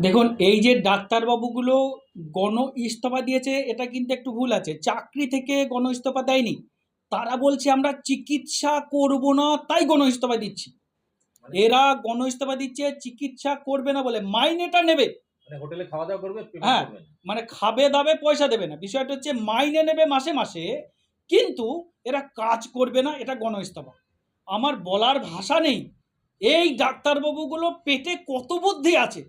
দেখুন এই যে ডাক্তারবাবুগুলো গণ ইস্তফা দিয়েছে এটা কিন্তু একটু ভুল আছে। চাকরি থেকে গণ ইস্তফা দেয়নি। তারা বলছে আমরা চিকিৎসা করব না তাই গণ ইস্তফা দিচ্ছি এরা গণ ইস্তফা দিচ্ছে চিকিৎসা করবে না বলে মাইনেটা নেবে। মানে হোটেলে খাওয়া দাওয়া করবে হ্যাঁ। মানে খাবে দাবে পয়সা দেবে না। বিষয়টা হচ্ছে মাইনে নেবে মাসে মাসে কিন্তু এরা কাজ করবে না এটা গণ ইস্তফা আমার বলার ভাষা নেই। এই ডাক্তারবাবুগুলো পেটে কত বুদ্ধি আছে?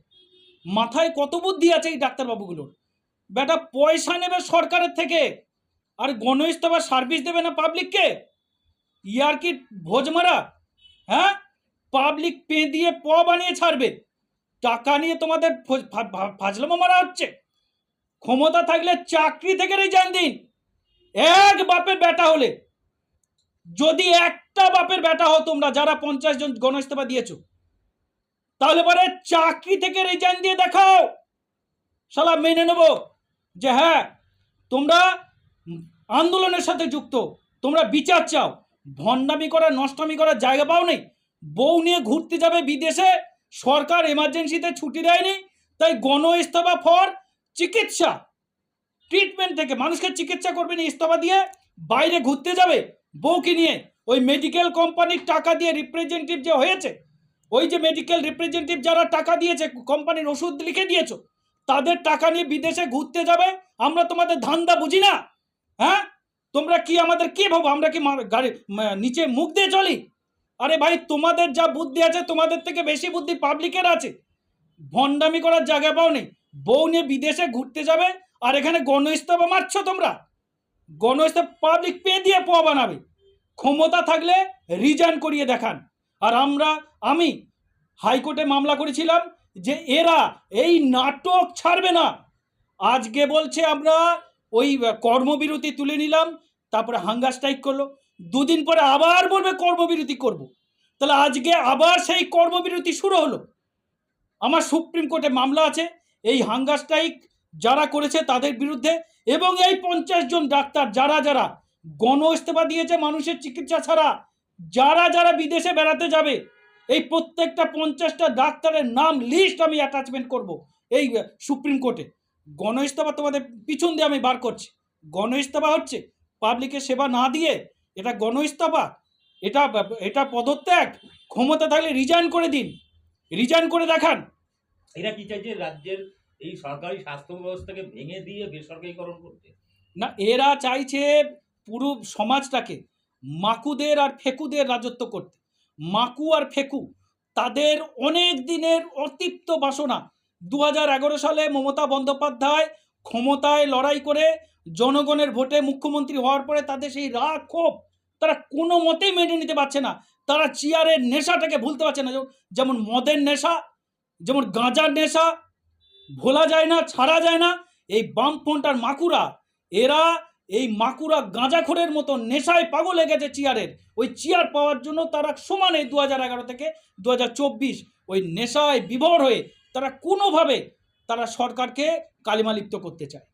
মাথায় কত বুদ্ধি আছে এই ডাক্তারবাবুগুলোর? বেটা, পয়সা নেবে সরকারের থেকে। আর গণ ইস্তফা সার্ভিস দেবে না পাবলিককে ইয়ার কি ভোজ মারা? হ্যাঁ? পাবলিক পে দিয়ে প বানিয়ে ছাড়বে। টাকা নিয়ে তোমাদের ফাজলামো মারা হচ্ছে। ক্ষমতা থাকলে চাকরি থেকে রিজাইন দিন। এক বাপের বেটা হলে। যদি একটা বাপের বেটা হও তোমরা, যারা পঞ্চাশ জন গণইস্তফা দিয়েছ তাহলে পরে চাকরি থেকে রিজাইন দিয়ে দেখাও। শালা মেনে নেব যে হ্যাঁ তোমরা আন্দোলনের সাথে যুক্ত, তোমরা বিচার চাও। ভণ্ডামি করা, নষ্টামি করার জায়গা পাও নেই। বউ নিয়ে ঘুরতে যাবে বিদেশে, সরকার এমার্জেন্সিতে ছুটি দেয়নি, তাই গণ ইস্তফা ফর চিকিৎসা। ট্রিটমেন্ট থেকে মানুষকে চিকিৎসা করবে না ইস্তফা দিয়ে, বাইরে ঘুরতে যাবে বউকে নিয়ে। ওই মেডিকেল কোম্পানির টাকা দিয়ে রিপ্রেজেন্টেটিভ যে হয়েছে ওই যে মেডিকেল রিপ্রেজেন্টেটিভ যারা টাকা দিয়েছে কোম্পানির ওষুধ লিখে দিয়েছ, তাদের টাকা নিয়ে বিদেশে ঘুরতে যাবে? আমরা তোমাদের ধান্দা বুঝি না? হ্যাঁ? তোমরা কি আমাদের কি ভাবো? আমরা কি গাড়ি নিচে মুখ দিয়ে চলি? আরে ভাই, তোমাদের যা বুদ্ধি আছে, তোমাদের থেকে বেশি বুদ্ধি পাবলিকের আছে। ভণ্ডামি করার জায়গা পাও নেই বউ নিয়ে বিদেশে ঘুরতে যাবে, আর এখানে গণ ইস্তফা মারছো তোমরা? গণস্তব পাবলিক পে দিয়ে পোয়া বানাবে। ক্ষমতা থাকলে রিজাইন করিয়ে দেখান। আর আমরা আমি হাইকোর্টে মামলা করেছিলাম যে এরা এই নাটক ছাড়বে না। আজকে বলছে আমরা ওই কর্মবিরতি তুলে নিলাম, তারপরে হাঙ্গার স্ট্রাইক করল। দুদিন পরে আবার বলবে কর্মবিরতি করব। তাহলে আজকে আবার সেই কর্মবিরতি শুরু হলো। আমার সুপ্রিম কোর্টে মামলা আছে, এই হাঙ্গার স্ট্রাইক যারা করেছে তাদের বিরুদ্ধে এবং এই পঞ্চাশ জন ডাক্তার যারা যারা গণ ইস্তফা দিয়েছে মানুষের চিকিৎসা ছাড়া, যারা যারা বিদেশে বেড়াতে যাবে এই প্রত্যেকটা পঞ্চাশটা ডাক্তারের নাম লিস্ট আমি অ্যাটাচমেন্ট করব এই সুপ্রিম কোর্টে। গণ ইস্তফা তোমাদের পিছন দিয়ে আমি বার করছি। গণ ইস্তফা হচ্ছে পাবলিকের সেবা না দিয়ে এটা গণ ইস্তফা এটা এটা পদত্যাগ। ক্ষমতা থাকলে রিজাইন করে দিন। রিজাইন করে দেখান। এরা কি চাইছে রাজ্যের এই সরকারি স্বাস্থ্য ব্যবস্থাকে ভেঙে দিয়ে বেসরকারিকরণ করতে? না এরা চাইছে পুরো সমাজটাকে মাকুদের আর ফেকুদের রাজত্ব করতে। মাকু আর ফেকু, তাদের অনেক দিনের অতৃপ্ত বাসনা। দু হাজার এগারো সালে মমতা বন্দ্যোপাধ্যায় ক্ষমতায় লড়াই করে জনগণের ভোটে মুখ্যমন্ত্রী হওয়ার পরে তাদের সেই রাগ, ক্ষোভ তারা কোনো মতেই মেনে নিতে পারছে না। তারা চেয়ারের নেশাটাকে ভুলতে পারছে না। যেমন- মদের নেশা, যেমন গাঁজার নেশা, ভোলা যায় না, ছাড়া যায় না। এই বামফ্রন্ট আর মাকুরা, এরা এই মাকুরা গাঁজাখোরের মতো নেশায় পাগল গেছে চেয়ারের। ওই চেয়ার পাওয়ার জন্য তারা সমানে দু হাজার এগারো থেকে দু হাজার চব্বিশ ওই নেশায় বিভোর হয়ে তারা কোনোভাবে তারা সরকারকে কালিমালিপ্ত করতে চায়।